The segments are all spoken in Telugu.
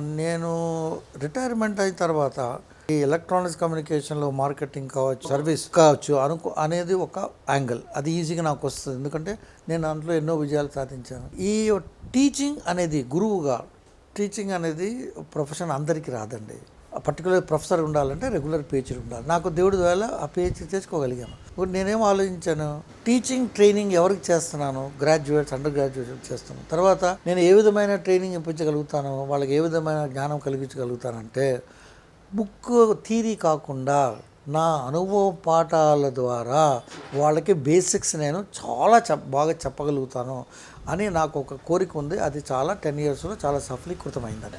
నేను రిటైర్మెంట్ అయిన తర్వాత ఈ ఎలక్ట్రానిక్స్ కమ్యూనికేషన్లో మార్కెటింగ్ కావచ్చు సర్వీస్ కావచ్చు అనుకో అనేది ఒక యాంగిల్. అది ఈజీగా నాకు వస్తుంది. ఎందుకంటే నేను దాంట్లో ఎన్నో విజయాలు సాధించాను. ఈ టీచింగ్ అనేది గురువుగా టీచింగ్ అనేది ప్రొఫెషన్ అందరికీ రాదండి. పర్టికులర్ ప్రొఫెసర్ ఉండాలంటే రెగ్యులర్ పిహెచ్డి ఉండాలి. నాకు దేవుడి వల్ల ఆ పిహెచ్డి తెచ్చుకోగలిగాను ఇప్పుడు నేనేం ఆలోచించాను? టీచింగ్ ట్రైనింగ్ ఎవరికి చేస్తున్నాను? గ్రాడ్యుయేట్స్ అండర్ గ్రాడ్యుయేట్స్ చేస్తున్నాను? తర్వాత నేను ఏ విధమైన ట్రైనింగ్ ఇప్పించగలుగుతాను? వాళ్ళకి ఏ విధమైన జ్ఞానం కలిగించగలుగుతానంటే బుక్ థీరీ కాకుండా నా అనుభవ పాఠాల ద్వారా వాళ్ళకి బేసిక్స్ నేను చాలా చెప్ బాగా చెప్పగలుగుతాను అని నాకు ఒక కోరిక ఉంది. అది చాలా టెన్ ఇయర్స్లో చాలా సఫలీకృతమైంది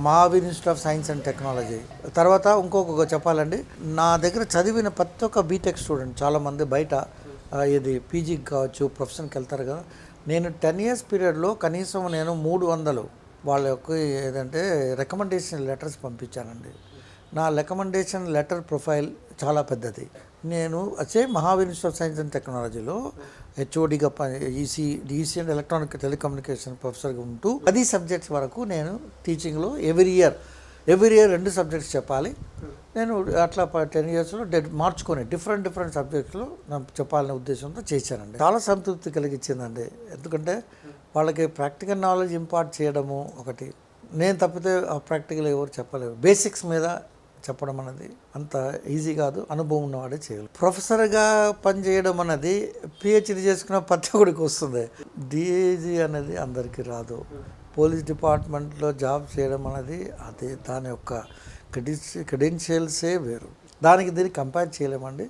Mahavir institute of science and technology. తర్వాత ఇంకొక చెప్పాలండి. నా దగ్గర చదివిన ప్రతి ఒక్క బీటెక్ స్టూడెంట్ చాలామంది బయట ఇది పీజీకి కావచ్చు ప్రొఫెషన్కి వెళ్తారు కదా. నేను టెన్ ఇయర్స్ పీరియడ్లో కనీసం నేను మూడు వందలు వాళ్ళ యొక్క ఏదంటే రికమెండేషన్ లెటర్స్ పంపించానండి. నా రికమెండేషన్ లెటర్ ప్రొఫైల్ చాలా పెద్దది. నేను వచ్చే Mahavir institute of science and టెక్నాలజీలో హెచ్ఓడిగా EC EC and electronic telecommunication ప్రొఫెసర్గా ఉంటూ పది సబ్జెక్ట్స్ వరకు నేను టీచింగ్లో ఎవ్రీ ఇయర్ ఎవ్రీ ఇయర్ రెండు సబ్జెక్ట్స్ చెప్పాలి. నేను అట్లా టెన్ ఇయర్స్లో మార్చుకొని డిఫరెంట్ డిఫరెంట్ సబ్జెక్ట్స్లో నాకు చెప్పాలనే ఉద్దేశంతో చేశానండి. చాలా సంతృప్తి కలిగించిందండి. ఎందుకంటే వాళ్ళకి ప్రాక్టికల్ నాలెడ్జ్ ఇంపార్ట్ చేయడము ఒకటి. నేను తప్పితే ఆ ప్రాక్టికల్ ఎవరు చెప్పలేరు. బేసిక్స్ మీద చెప్పడం అనేది అంత ఈజీ కాదు అనుభవం ఉన్నవాడే చేయాలి. ప్రొఫెసర్గా పనిచేయడం అనేది పిహెచ్డి చేసుకున్న ప్రతి ఒక్కడికి వస్తుంది. డిఏజీ అనేది అందరికీ రాదు. పోలీస్ డిపార్ట్మెంట్లో జాబ్ చేయడం అనేది అది దాని యొక్క క్రెడిట్స్ క్రెడెన్షియల్సే వేరు. దానికి దీన్ని కంపేర్ చేయలేమండి.